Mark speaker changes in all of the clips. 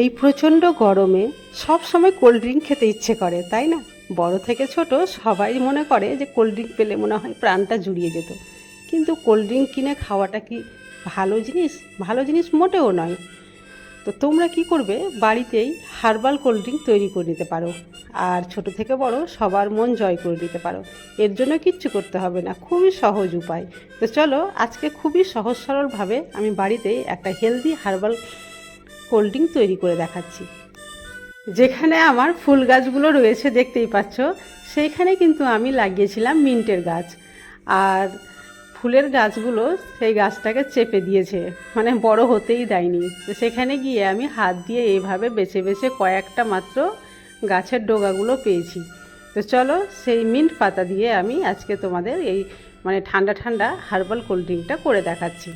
Speaker 1: এই প্রচণ্ড গরমে সব সময় কোল্ড ড্রিঙ্ক খেতে ইচ্ছে করে, তাই না? বড় থেকে ছোট সবাই মনে করে যে কোল্ড ড্রিঙ্ক পেলে মনে হয় প্রাণটা জুড়িয়ে যেত। কিন্তু কোল্ড ড্রিঙ্ক কিনে খাওয়াটা কি ভালো জিনিস? ভালো জিনিস মোটেও নয়। তো তোমরা কি করবে? বাড়িতেই হার্বাল কোল্ড ড্রিঙ্ক তৈরি করে নিতে পারো। আর ছোট থেকে বড় সবার মন জয় করে নিতে পারো। এর জন্য কিচ্ছু করতে হবে না, খুবই সহজ উপায়। তো চলো, আজকে খুবই সহজ সরলভাবে আমি বাড়িতেই একটা হেলদি হার্বাল ড্রিঙ্ক তৈরি করে দেখাচ্ছি। যেখানে আমার ফুল গাছগুলো রয়েছে দেখতেই পাচ্ছ, সেইখানে কিন্তু আমি লাগিয়েছিলাম মিন্টের গাছ। আর ফুলের গাছগুলো সেই গাছটাকে চেপে দিয়েছে মানে বড় হতেই দেয়নি। তো সেখানে গিয়ে আমি হাত দিয়ে এইভাবে বেছে বেছে কয়েকটা মাত্র গাছের ডোগাগুলো পেয়েছি। তো চলো সেই মিন্ট পাতা দিয়ে আমি আজকে তোমাদের এই মানে ঠান্ডা ঠান্ডা হার্বাল কোল্ড ড্রিঙ্কটা করে দেখাচ্ছি।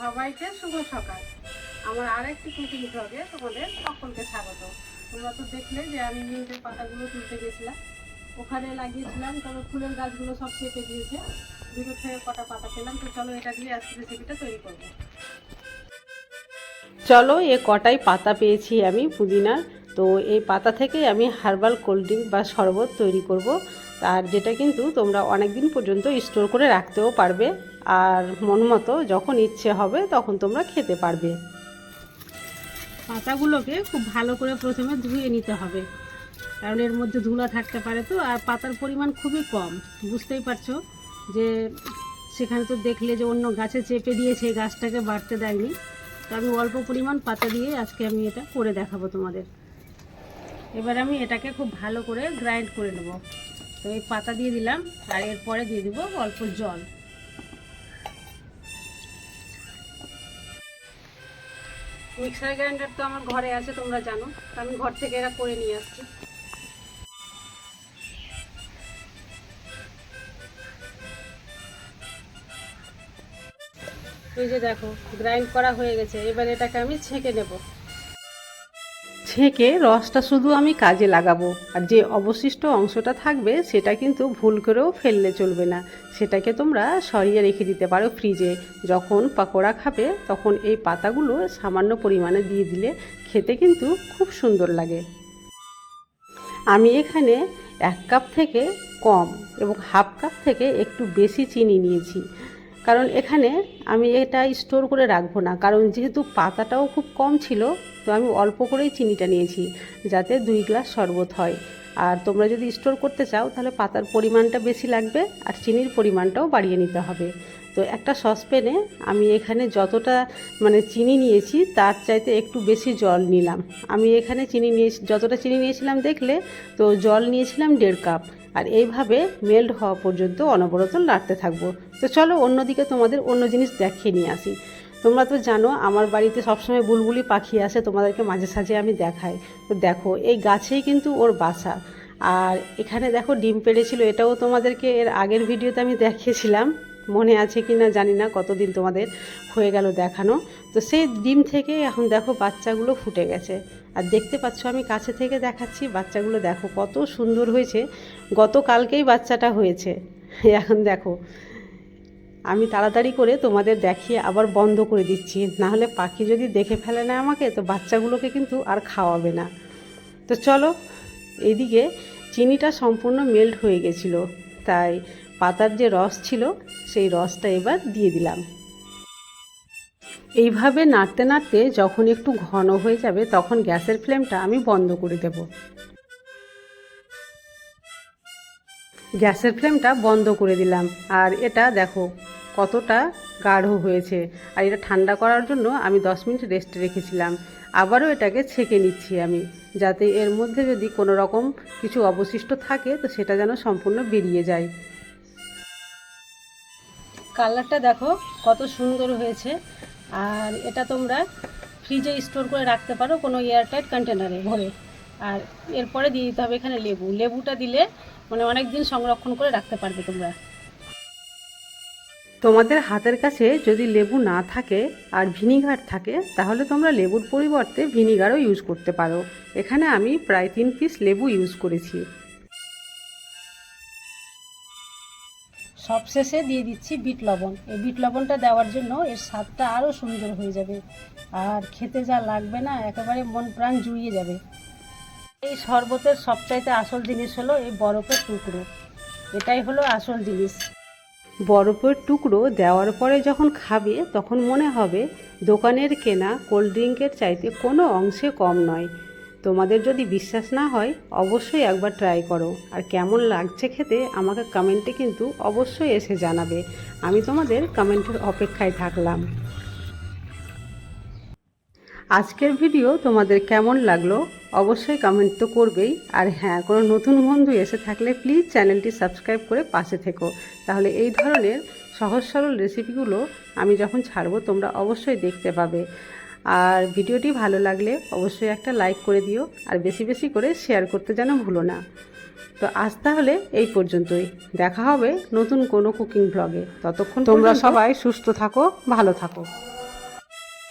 Speaker 1: সবাইকে শুভ সকাল। আমার আরেকটি কুকিং ব্লগে তোমাদের সকলকে স্বাগত। তোমরা তো দেখলে যে আমি নিউজের পাতাগুলো তুলতে গেছিলাম। ওখানে লাগিয়েছিলাম, তবে ফুলের গাছগুলো সব চেপে দিয়েছে দুটো থেকে কটা পাতা পেলাম, তো চলো এটা দিয়ে আজকে রেসিপিটা তৈরি করব। চলো, এ কটাই পাতা পেয়েছি আমি পুদিনার তো এই পাতা থেকে আমি হার্বাল কোল্ড ড্রিঙ্ক বা শরবত তৈরি করব। আর যেটা কিন্তু তোমরা অনেক দিন পর্যন্ত স্টোর করে রাখতেও পারবে। আর মন মতো যখন ইচ্ছে হবে তখন তোমরা খেতে পারবে। পাতাগুলোকে খুব ভালো করে প্রথমে ধুয়ে নিতে হবে। কারণ এর মধ্যে ধুলা থাকতে পারে তো, আর পাতার পরিমাণ খুবই কম। বুঝতেই পারছ যে সেখানে তো দেখলে যে অন্য গাছে চেপে দিয়েছে গাছটাকে বাড়তে দেয়নি। তো আমি অল্প পরিমাণ পাতা দিয়ে আজকে আমি এটা করে দেখাবো তোমাদের। এবার আমি এটাকে খুব ভালো করে গ্রাইন্ড করে নেব। তো এই পাতা দিয়ে দিলাম, আর এরপরে দিয়ে দিব অল্প জল। মিক্সার গ্রাইন্ডার তো আমার ঘরে আছে, তোমরা জানো। আমি ঘর থেকে এরা করে নিয়ে আসছি। এই যে দেখো গ্রাইন্ড করা হয়ে গেছে। এবার এটাকে আমি ছেঁকে নেব। ছেঁকে রসটা শুধু আমি কাজে লাগাবো। আর যে অবশিষ্ট অংশটা থাকবে, সেটা কিন্তু ভুল করেও ফেললে চলবে না। সেটাকে তোমরা সরিয়ে রেখে দিতে পারো ফ্রিজে। যখন পাকোড়া খাবে, তখন এই পাতাগুলো সামান্য পরিমাণে দিয়ে দিলে খেতে কিন্তু খুব সুন্দর লাগে। আমি এখানে এক কাপ থেকে কম এবং হাফ কাপ থেকে একটু বেশি চিনি নিয়েছি। কারণ এখানে আমি এটা স্টোর করে রাখব না। কারণ যেহেতু পাতাটাও খুব কম ছিল, তো আমি অল্প করেই চিনিটা নিয়েছি যাতে দুই গ্লাস শরবত হয়। আর তোমরা যদি স্টোর করতে চাও, তাহলে পাতার পরিমাণটা বেশি লাগবে আর চিনির পরিমাণটাও বাড়িয়ে নিতে হবে। তো একটা সসপ্যানে আমি এখানে যতটা মানে চিনি নিয়েছি, তার চাইতে একটু বেশি জল নিলাম। আমি এখানে চিনি নিয়ে, যতটা চিনি নিয়েছিলাম দেখলে, তো জল নিয়েছিলাম দেড় কাপ। আর এইভাবে মেল্ট হওয়া পর্যন্ত অনবরত নাড়তে থাকব। তো চলো অন্যদিকে তোমাদের অন্য জিনিস দেখিয়ে নিয়ে আসি। তোমরা তো জানো, আমার বাড়িতে সবসময় বুলবুলি পাখি আসে, তোমাদেরকে মাঝে সাঝে আমি দেখাই। তো দেখো, এই গাছেই কিন্তু ওর বাসা। আর এখানে দেখো ডিম পেড়েছিল, এটাও তোমাদেরকে এর আগের ভিডিওতে আমি দেখিয়েছিলাম। মনে আছে কি না জানি না, কতদিন তোমাদের হয়ে গেল দেখানো। তো সেই ডিম থেকে এখন দেখো বাচ্চাগুলো ফুটে গেছে। আর দেখতে পাচ্ছ আমি কাছে থেকে দেখাচ্ছি, বাচ্চাগুলো দেখো কত সুন্দর হয়েছে। গতকালকেই বাচ্চাটা হয়েছে। এখন দেখো, আমি তাড়াতাড়ি করে তোমাদের দেখিয়ে আবার বন্ধ করে দিচ্ছি। নাহলে পাখি যদি দেখে ফেলে না আমাকে, তো বাচ্চাগুলোকে কিন্তু আর খাওয়াবে না। তো চলো এইদিকে চিনিটা সম্পূর্ণ মেল্ট হয়ে গেছিল। তাই পাতার যে রস ছিল, সেই রসটা এবার দিয়ে দিলাম। এইভাবে নাড়তে নাড়তে যখন একটু ঘন হয়ে যাবে, তখন গ্যাসের ফ্লেমটা আমি বন্ধ করে দেব। গ্যাসের ফ্লেমটা বন্ধ করে দিলাম। আর এটা দেখো, কতটা গাঢ় হয়েছে। আর এটা ঠান্ডা করার জন্য আমি দশ মিনিট রেস্ট রেখেছিলাম। আবারও এটাকে ছেঁকে নিচ্ছি আমি, যাতে এর মধ্যে যদি কোনো রকম কিছু অবশিষ্ট থাকে, তো সেটা যেন সম্পূর্ণ বেরিয়ে যায়। কালারটা দেখো, কত সুন্দর হয়েছে। আর এটা তোমরা ফ্রিজে স্টোর করে রাখতে পারো কোনো এয়ারটাইট কন্টেনারে ভরে। আর এরপরে দিয়ে দিতে হবে এখানে লেবু। লেবুটা দিলে মানে অনেক দিন সংরক্ষণ করে রাখতে পারবে তোমরা। তোমাদের হাতের কাছে যদি লেবু না থাকে আর ভিনিগার থাকে, তাহলে তোমরা লেবুর পরিবর্তে ভিনিগারও ইউজ করতে পারো। এখানে আমি প্রায় তিন পিস লেবু ইউজ করেছি। সবশেষে দিয়ে দিচ্ছি বিট লবণ। এই বিট লবণটা দেওয়ার জন্য এর স্বাদটা আরও সুন্দর হয়ে যাবে। আর খেতে যা লাগবে না, একেবারে মন প্রাণ জুড়িয়ে যাবে। এই শরবতের সবচাইতে আসল জিনিস হলো এই বরফের টুকরো। এটাই হলো আসল জিনিস। বরফের টুকরো দেওয়ার পরে যখন খাবে, তখন মনে হবে দোকানের কেনা কোল্ড ড্রিঙ্কের চাইতে কোনো অংশে কম নয়। তোমাদের যদি বিশ্বাস না হয়, অবশ্যই একবার ট্রাই করো। আর কেমন লাগছে খেতে, আমাকে কমেন্টে কিন্তু অবশ্যই এসে জানাবে। আমি তোমাদের কমেন্টের অপেক্ষায় থাকলাম। আজকের ভিডিও তোমাদের কেমন লাগল, অবশ্যই কমেন্ট তো করবেই। আর হ্যাঁ কোনো নতুন বন্ধু এসে থাকলে প্লিজ চ্যানেলটি সাবস্ক্রাইব করে পাশে থেকো। তাহলে এই ধরনের সহজ সরল রেসিপিগুলো আমি যখন ছাড়বো, তোমরা অবশ্যই দেখতে পাবে। আর ভিডিওটি ভালো লাগলে অবশ্যই একটা লাইক করে দিও আর বেশি বেশি করে শেয়ার করতে যেন ভুলো না। তো আজ তাহলে এই পর্যন্তই। দেখা হবে নতুন কোনো কুকিং ব্লগে ততক্ষণ তোমরা সবাই সুস্থ থাকো ভালো থাকো।